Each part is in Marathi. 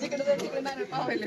तिकडे जा, तिकडे नाही पाहायला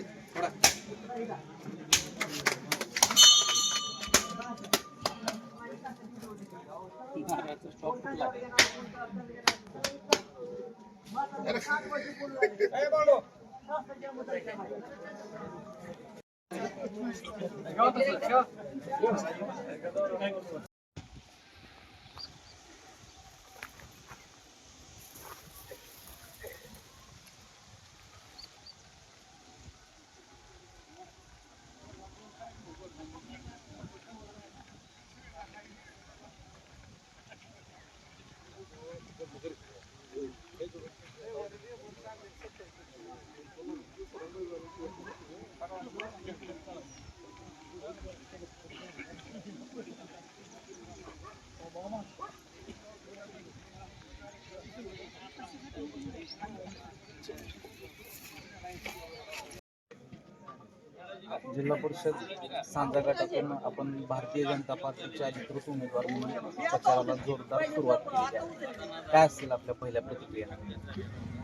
जिल्हा परिषद सांजा गटातून आपण भारतीय जनता पार्टीचे अधिकृत उमेदवार म्हणून प्रचाराला जोरदार सुरुवात केली आहे. काय असतील आपल्या पहिल्या प्रतिक्रिया?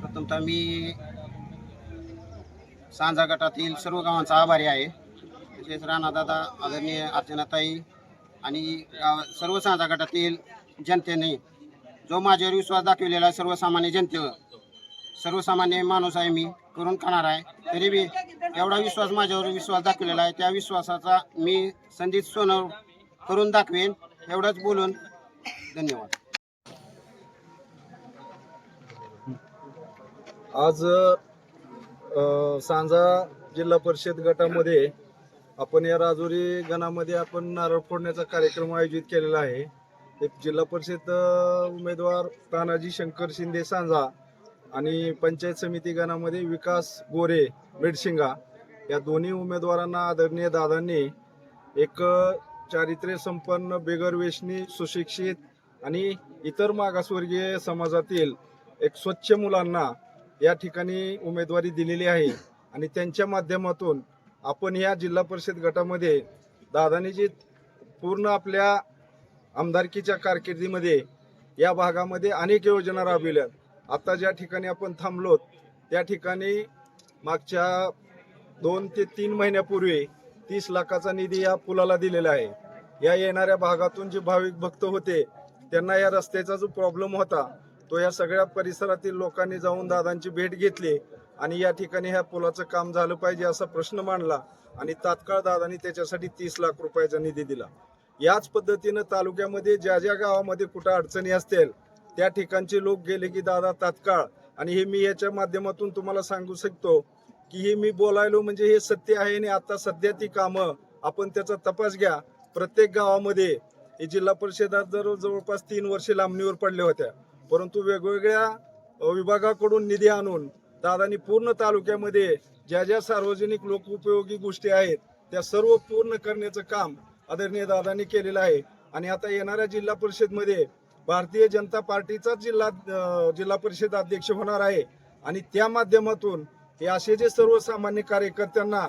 प्रथमतः मी सांजा गटातील सर्व गावांचा आभारी आहे. तसेच राणादादा आदरणीय अर्चनाताई आणि गाव सर्व सांजा गटातील जनतेने जो माझ्यावर विश्वास दाखविलेला सर्वसामान्य जनतेवर सर्वसामान्य माणूस आहे मी करून खाणार आहे. तरी बी एवढा विश्वास माझ्यावर विश्वास दाखवलेला आहे. त्या विश्वासाचा मी संधीत सोनं करून दाखवेन एवढंच बोलून. धन्यवाद. आज सांजा जिल्हा परिषद गटामध्ये आपण या राजुरी गणामध्ये आपण नारळ फोडण्याचा कार्यक्रम आयोजित केलेला आहे. एक जिल्हा परिषद उमेदवार तानाजी शंकर शिंदे सांजा आणि पंचायत समिती गणामध्ये विकास गोरे मेडशिंगा या दोन्ही उमेदवारांना आदरणीय दादांनी एक चारित्र्य संपन्न बेगरवेशनी सुशिक्षित आणि इतर मागासवर्गीय समाजातील एक स्वच्छ मुलांना या ठिकाणी उमेदवारी दिलेली आहे. आणि त्यांच्या माध्यमातून आपण या जिल्हा परिषद गटामध्ये दादानी जी पूर्ण आपल्या आमदारकीच्या कारकिर्दीमध्ये या भागामध्ये अनेक योजना राबविल्यात. आता ज्या ठिकाणी आपण थांबलोत त्या ठिकाणी मागच्या दोन ते तीन महिन्यापूर्वी तीस लाखाचा निधी या पुलाला दिलेला आहे. या येणाऱ्या भागातून जे भाविक भक्त होते त्यांना या रस्त्याचा जो प्रॉब्लेम होता तो या सगळ्या परिसरातील लोकांनी जाऊन दादांची भेट घेतली आणि या ठिकाणी ह्या पुलाचं काम झालं पाहिजे असा प्रश्न मांडला आणि तात्काळ दादांनी त्याच्यासाठी तीस लाख रुपयाचा निधी दिला. याच पद्धतीनं तालुक्यामध्ये ज्या ज्या गावामध्ये कुठं अडचणी असतील त्या ठिकाणचे लोक गेले की दादा तात्काळ. आणि हे मी याच्या माध्यमातून तुम्हाला सांगू शकतो की हे मी बोलायलो म्हणजे हे सत्य आहे आणि आता सध्या ती कामं आपण त्याचा तपास घ्या. प्रत्येक गावामध्ये हे जिल्हा परिषदात जर जवळपास तीन वर्षे लांबणीवर पडल्या होत्या. परंतु वेगवेगळ्या विभागाकडून निधी आणून दादांनी पूर्ण तालुक्यामध्ये ज्या ज्या सार्वजनिक लोकोपयोगी गोष्टी आहेत त्या सर्व पूर्ण करण्याचं काम आदरणीय दादांनी केलेलं आहे. आणि आता येणाऱ्या जिल्हा परिषदमध्ये भारतीय जनता पार्टीचाच जिल्हा जिल्हा परिषद अध्यक्ष होणार आहे. आणि त्या माध्यमातून हे असे जे सर्वसामान्य कार्यकर्त्यांना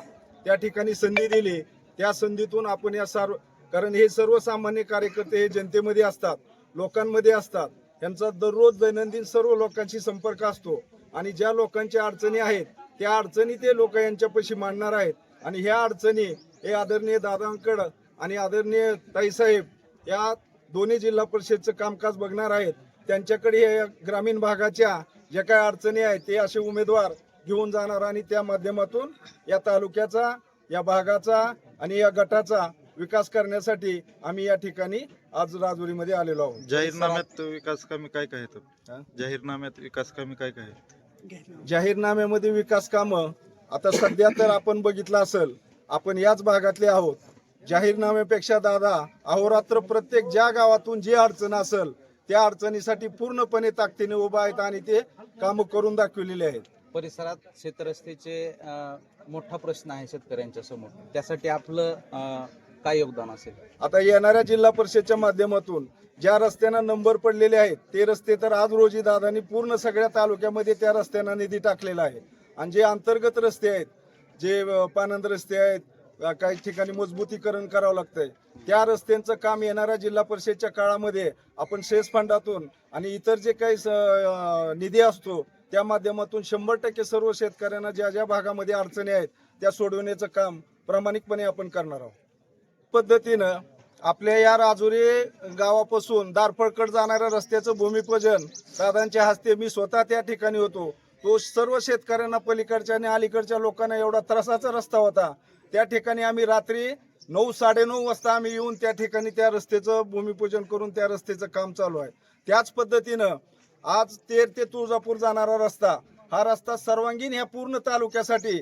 त्या ठिकाणी संधी दिली त्या संधीतून आपण या सर्व कारण हे सर्वसामान्य कार्यकर्ते हे जनतेमध्ये असतात लोकांमध्ये असतात. त्यांचा दररोज दैनंदिन सर्व लोकांशी संपर्क असतो. आणि ज्या लोकांच्या अडचणी आहेत त्या अडचणी ते लोक यांच्यापाशी मांडणार आहेत. आणि ह्या अडचणी हे आदरणीय दादांकडं आणि आदरणीय ताईसाहेब या दोन्ही जिल्हा परिषदचं कामकाज बघणार आहेत. त्यांच्याकडे ग्रामीण भागाच्या ज्या काही अडचणी आहेत ते असे उमेदवार घेऊन जाणार आणि त्या माध्यमातून या तालुक्याचा या भागाचा आणि या गटाचा विकास करण्यासाठी आम्ही या ठिकाणी आज राजुरीमध्ये आलेलो आहोत. जाहीरनाम्यात विकास कामे काय काय? आहेत? जाहीरनाम्यात विकास कामे काय काय आहेत? जाहीरनाम्यामध्ये विकास कामं आता सध्या तर आपण बघितलं असेल आपण याच भागातले आहोत. जाहीरनाम्यापेक्षा दादा अहोरात्र प्रत्येक ज्या गावातून जी अडचण असेल त्या अडचणीसाठी पूर्णपणे ताकदीने उभा आहेत आणि ते कामं करून दाखवलेले आहेत. परिसरात शेतरस्त्याचे मोठा प्रश्न आहे शेतकऱ्यांच्या समोर. त्यासाठी आपलं काय योगदान असेल? आता येणाऱ्या जिल्हा परिषदच्या माध्यमातून ज्या रस्त्यांना नंबर पडलेले आहेत ते रस्ते तर आज रोजी दादानी पूर्ण सगळ्या तालुक्यामध्ये त्या रस्त्यांना निधी टाकलेला आहे. आणि जे अंतर्गत रस्ते आहेत जे पानंद रस्ते आहेत काही ठिकाणी मजबूतीकरण करावं लागतंय. त्या रस्त्यांचं काम येणाऱ्या जिल्हा परिषदच्या काळामध्ये आपण सेस फंडातून आणि इतर जे काही स- निधी असतो त्या माध्यमातून शंभर टक्के सर्व शेतकऱ्यांना ज्या ज्या भागामध्ये अडचणी आहेत त्या सोडवण्याचं काम प्रामाणिकपणे आपण करणार आहोत. पद्धतीनं आपल्या या राजुरी गावापासून दारफळकड जाणाऱ्या रस्त्याचं भूमिपूजन दादांच्या हस्ते मी स्वतः त्या ठिकाणी होतो. तो सर्व शेतकऱ्यांना पलीकडच्या आणि अलीकडच्या लोकांना एवढा त्रासाचा रस्ता होता. त्या ठिकाणी आम्ही रात्री नऊ साडेनऊ वाजता आम्ही येऊन त्या ठिकाणी त्या रस्त्याचं भूमिपूजन करून त्या रस्त्याचं काम चालू आहे. त्याच पद्धतीनं आज तेर ते तुळजापूर जाणारा रस्ता हा रस्ता सर्वांगीण ह्या पूर्ण तालुक्यासाठी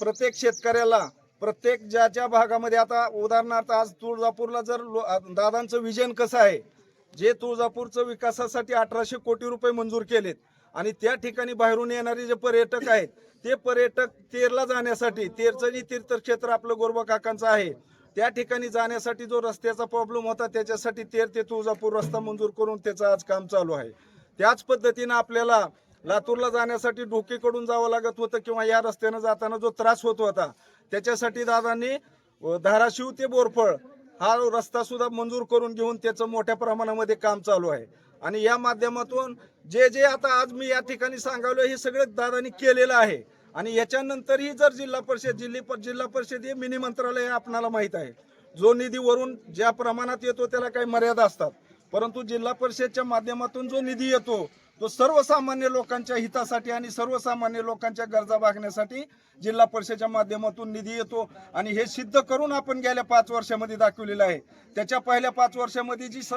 प्रत्येक शेतकऱ्याला प्रत्येक ज्या ज्या भागामध्ये आता उदाहरणार्थ आज तुळजापूरला जर लो- दादांचं विजन कसं आहे? जे तुळजापूरचं विकासासाठी अठराशे कोटी रुपये मंजूर केलेत आणि त्या ठिकाणी बाहेरून येणारे जे पर्यटक आहेत ते पर्यटक तेरला जाण्यासाठी तेरचं जे तीर्थक्षेत्र आपलं गोरबा काकांचं आहे. त्या ठिकाणी जाण्यासाठी जो रस्त्याचा प्रॉब्लेम होता त्याच्यासाठी तेर ते तुळजापूर रस्ता मंजूर करून त्याचं आज काम चालू आहे. त्याच पद्धतीनं आपल्याला लातूरला जाण्यासाठी ढोकेकडून जावं लागत होतं किंवा या रस्त्यानं जाताना जो त्रास होत होता त्याच्यासाठी दादांनी धाराशिव ते बोरफळ हा रस्ता सुद्धा मंजूर करून घेऊन त्याचं मोठ्या प्रमाणामध्ये काम चालू आहे. आणि या माध्यमातून जे जे आता आज मी या ठिकाणी सांगावलं हे सगळं दादांनी केलेलं आहे. आणि याच्यानंतरही जर जिल्हा परिषद जिल्हा जिल्हा परिषद हे मिनी मंत्रालय हे आपणाला माहीत आहे. जो निधी वरून ज्या प्रमाणात येतो त्याला काही मर्यादा असतात. परंतु जिल्हा परिषदच्या माध्यमातून जो निधी येतो तो सर्वसामान्य लोकांच्या हितासाठी आणि सर्वसामान्य लोकांच्या गरजा भागण्यासाठी जिल्हा परिषदेच्या माध्यमातून निधी येतो. आणि हे सिद्ध करून आपण गेल्या पाच वर्षामध्ये दाखवलेलं आहे. त्याच्या पहिल्या पाच वर्षामध्ये जी स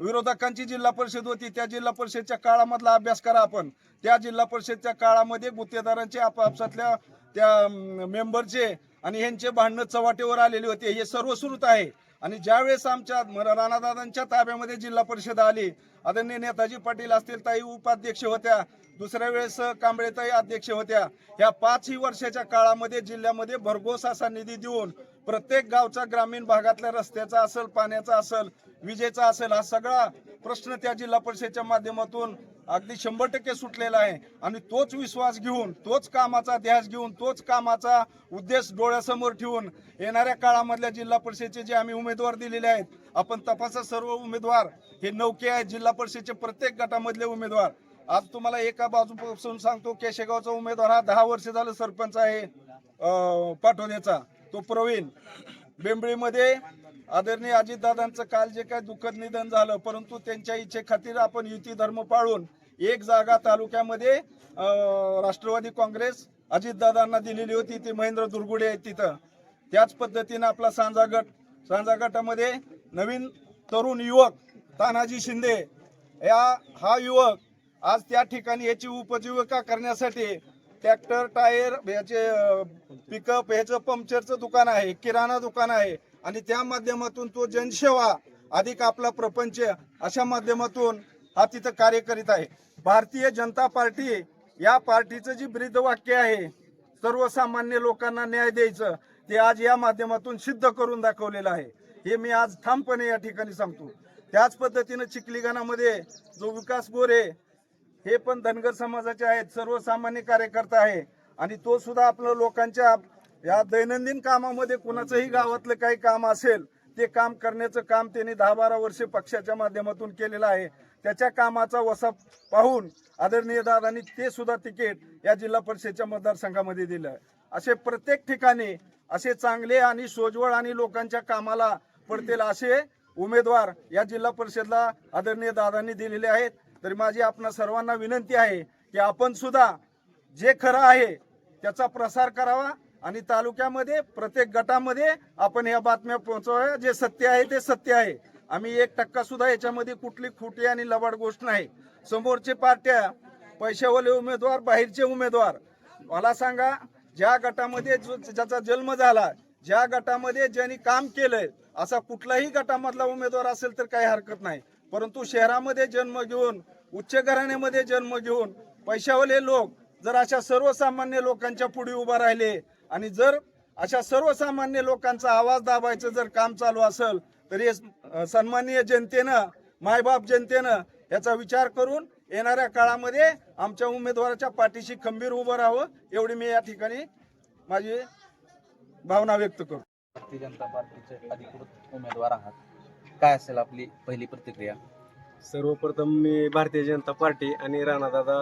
विरोधकांची जिल्हा परिषद होती त्या जिल्हा परिषदच्या काळामधला अभ्यास करा आपण. त्या जिल्हा परिषदच्या काळामध्ये गुत्तेदारांचे आपापसातल्या त्या मेंबरचे आणि यांचे भांडणं चव्हाटेवर आलेले होते. हे सर्व सुरूत आहे. आणि ज्यावेळेस आमच्या राणादादांच्या ताब्यामध्ये जिल्हा परिषद आली आदरणीय नेताजी पाटील असतील ताई उपाध्यक्ष होत्या दुसऱ्या वेळेस कांबळेताई अध्यक्ष होत्या या पाचही वर्षाच्या काळामध्ये जिल्ह्यामध्ये भरघोस असा निधी देऊन प्रत्येक गावचा ग्रामीण भागातल्या रस्त्याचा असेल पाण्याचा असेल विजेचा असेल हा सगळा प्रश्न त्या जिल्हा परिषदेच्या माध्यमातून अगदी शंभर टक्के सुटलेला आहे. आणि तोच विश्वास घेऊन तोच कामाचा ध्यास घेऊन तोच कामाचा उद्देश डोळ्यासमोर ठेवून येणाऱ्या काळामधल्या जिल्हा परिषदेचे जे आम्ही उमेदवार दिलेले आहेत आपण तपासा सर्व उमेदवार हे नौके आहेत जिल्हा परिषदेचे प्रत्येक गटामधले उमेदवार. आज तुम्हाला एका बाजूपासून सांगतो केशेगावचा उमेदवार हा दहा वर्ष झालं सरपंच आहे पाठवण्याचा. तो प्रवीण. बेंबळीमध्ये आदरणीय अजितदादांचं काल जे काय दुःखद निधन झालं परंतु त्यांच्या इच्छेखातीर आपण युती धर्म पाळून एक जागा तालुक्यामध्ये राष्ट्रवादी काँग्रेस अजितदादांना दिलेली होती. ती महेंद्र दुर्गुडे आहेत तिथं. त्याच पद्धतीनं आपला सांजा गट सांजा गटामध्ये नवीन तरुण युवक तानाजी शिंदे या हा युवक आज त्या ठिकाणी याची उपजीविका करण्यासाठी ट्रॅक्टर टायर याचे पिकअप ह्याचं पंक्चरचं दुकान आहे किराणा दुकान आहे. आणि त्या माध्यमातून तो जनसेवा अधिक आपला प्रपंच अशा माध्यमातून हा तिथं कार्य करीत आहे. भारतीय जनता पार्टी या पार्टीचं जी ब्रीदवाक्य आहे सर्वसामान्य लोकांना न्याय द्यायचं ते आज या माध्यमातून सिद्ध करून दाखवलेलं आहे. हे मी आज ठामपणे या ठिकाणी सांगतो. त्याच पद्धतीनं चिखलीगाणामध्ये जो विकास गोरे हे पण धनगर समाजाचे आहेत सर्वसामान्य कार्यकर्ता आहे. आणि तो सुद्धा आपलं लोकांच्या या दैनंदिन कामामध्ये कुणाचंही गावातलं काही काम असेल ते काम करण्याचं काम त्यांनी दहा बारा वर्षे पक्षाच्या माध्यमातून केलेलं आहे. त्याच्या कामाचा वसा पाहून आदरणीय दादांनी ते सुद्धा तिकीट या जिल्हा परिषदेच्या मतदारसंघामध्ये दिलं. असे प्रत्येक ठिकाणी असे चांगले आणि सोजवळ आणि लोकांच्या कामाला पडतील असे उमेदवार या जिल्हा परिषदला आदरणीय दादांनी दिलेले आहेत. तरी माझी आपणा सर्वांना विनंती आहे की आपण सुद्धा जे खरं आहे त्याचा प्रसार करावा. आणि तालुक्यामध्ये प्रत्येक गटामध्ये आपण या बातम्या पोहोचवूया. जे सत्य आहे ते सत्य आहे. आम्ही एक टक्का सुद्धा याच्यामध्ये कुठली खोटी आणि लबाड गोष्ट नाही. समोरचे पार्ट्या पैशावाले उमेदवार बाहेरचे उमेदवार मला सांगा ज्या गटामध्ये ज्याचा जन्म झाला ज्या गटामध्ये ज्यांनी काम केलंय असा कुठलाही गटामधला उमेदवार असेल तर काही हरकत नाही. परंतु शहरामध्ये जन्म घेऊन उच्च घराण्यामध्ये जन्म घेऊन पैशावाले लोक जर अशा सर्वसामान्य लोकांच्या पुढे उभा राहिले आणि जर अशा सर्वसामान्य लोकांचा आवाज दाबायचं जर काम चालू असेल तर हे सन्माननीय जनतेनं मायबाप जनतेनं याचा विचार करून येणाऱ्या काळामध्ये आमच्या उमेदवाराच्या पाठीशी खंबीर उभं राहावं एवढी मी या ठिकाणी माझी भावना व्यक्त करतो. भारतीय जनता पार्टीचे अधिकृत उमेदवार आहात. काय असेल आपली पहिली प्रतिक्रिया? सर्वप्रथम मी भारतीय जनता पार्टी आणि राणादादा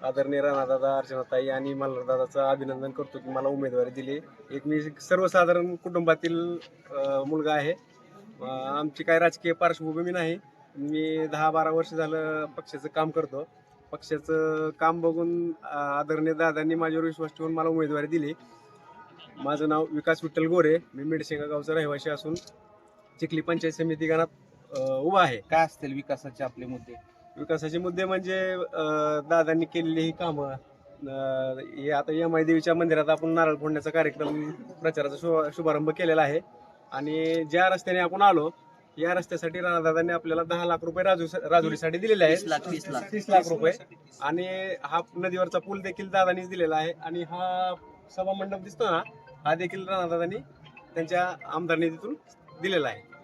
आदरणीय राणादादा अर्चनाताई आणि मल्हारदादाचं अभिनंदन करतो की मला उमेदवारी दिली. एक मी सर्वसाधारण कुटुंबातील मुलगा आहे. आमची काय राजकीय पार्श्वभूमी नाही. मी दहा बारा वर्ष झालं पक्षाचं काम करतो. पक्षाचं काम बघून आदरणीय दादांनी माझ्यावर विश्वास ठेवून मला उमेदवारी दिली. माझं नाव विकास विठ्ठल गोरे. मी मेडशेंगा गावचा रहिवासी असून चिखली पंचायत समिती गणात उभा आहे. काय असतील विकासाचे आपले मुद्दे? विकासाचे मुद्दे म्हणजे अं, दादांनी केलेली ही कामं अं, हे आता एम आय देवीच्या मंदिरात आपण नारळ फोडण्याचा कार्यक्रम प्रचाराचा शु- शुभारंभ केलेला आहे. आणि ज्या रस्त्याने आपण आलो या रस्त्यासाठी राणादादांनी आपल्याला दहा लाख रुपये राजू राजुरीसाठी दिलेले आहेत. तीस लाख रुपये. आणि हा नदीवरचा पूल देखील दादांनीच दिलेला आहे. आणि हा सभा मंडप दिसतो ना हा देखील राणादादांनी त्यांच्या आमदार निधीतून दिलेला आहे.